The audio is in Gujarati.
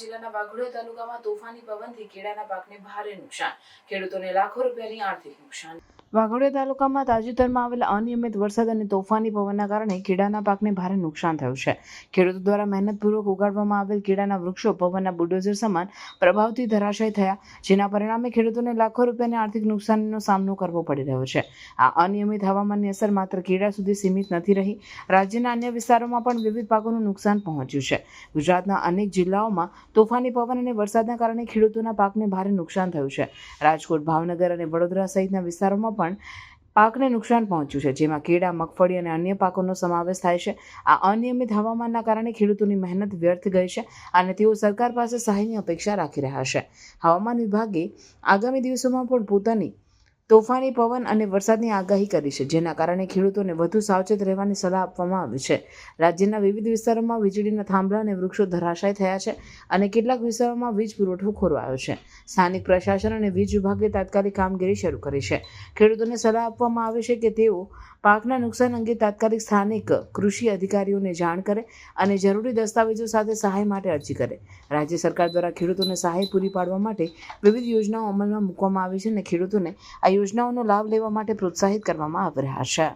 જિલ્લાના વાઘોડિયા તાલુકામાં તોફાની પવનથી કેળાના પાકને ભારે નુકસાન. ખેડૂતોને લાખો રૂપિયાની આર્થિક નુકસાન. વાઘોડિયા તાલુકામાં તાજેતરમાં આવેલા અનિયમિત વરસાદ અને તોફાની પવનના કારણે કેળાના પાકને ભારે નુકસાન થયું છે. ખેડૂતો દ્વારા મહેનતપૂર્વક ઉગાડવામાં આવેલ કેળાના વૃક્ષો પવનના બુલડોઝર સમાન પ્રભાવથી ધરાશય થયા, જેના પરિણામે ખેડૂતોને લાખો રૂપિયાની આર્થિક નુકસાનનો સામનો કરવો પડી રહ્યો છે. આ અનિયમિત હવામાનની અસર માત્ર કેળા સુધી સીમિત નથી રહી, રાજ્યના અન્ય વિસ્તારોમાં પણ વિવિધ પાકોનું નુકસાન પહોંચ્યું છે. ગુજરાતના અનેક જિલ્લાઓમાં તોફાની પવન અને વરસાદના કારણે ખેડૂતોના પાકને ભારે નુકસાન થયું છે. રાજકોટ, ભાવનગર અને વડોદરા સહિતના વિસ્તારોમાં પણ પાકને નુકસાન પહોંચ્યું છે. જેમાં કેળા, મગફળી અને અન્ય પાકોનો સમાવેશ થાય છે. આ અનિયમિત હવામાનના કારણે ખેડૂતોની મહેનત વ્યર્થ ગઈ છે અને તેઓ સરકાર પાસે સહાયની અપેક્ષા રાખી રહ્યા છે. હવામાન વિભાગે આગામી દિવસોમાં પણ પોતાની તોફાની પવન અને વરસાદની આગાહી કરી છે, જેના કારણે ખેડૂતોને વધુ સાવચેત રહેવાની સલાહ આપવામાં આવી છે. રાજ્યના વિવિધ વિસ્તારોમાં વીજળીના થાંભલા અને વૃક્ષો ધરાશાય થયા છે અને કેટલાક વિસ્તારોમાં વીજ પુરવઠો ખોરવાયો છે. સ્થાનિક પ્રશાસન અને વીજ વિભાગે તાત્કાલિક કામગીરી શરૂ કરી છે. ખેડૂતોને સલાહ આપવામાં આવે છે કે તેઓ પાકના નુકસાન અંગે તાત્કાલિક સ્થાનિક કૃષિ અધિકારીઓને જાણ કરે અને જરૂરી દસ્તાવેજો સાથે સહાય માટે અરજી કરે. રાજ્ય સરકાર દ્વારા ખેડૂતોને સહાય પૂરી પાડવા માટે વિવિધ યોજનાઓ અમલમાં મૂકવામાં આવી છે અને ખેડૂતોને આ યોજનાઓનો લાભ લેવા માટે પ્રોત્સાહિત કરવામાં આવી રહ્યા છે.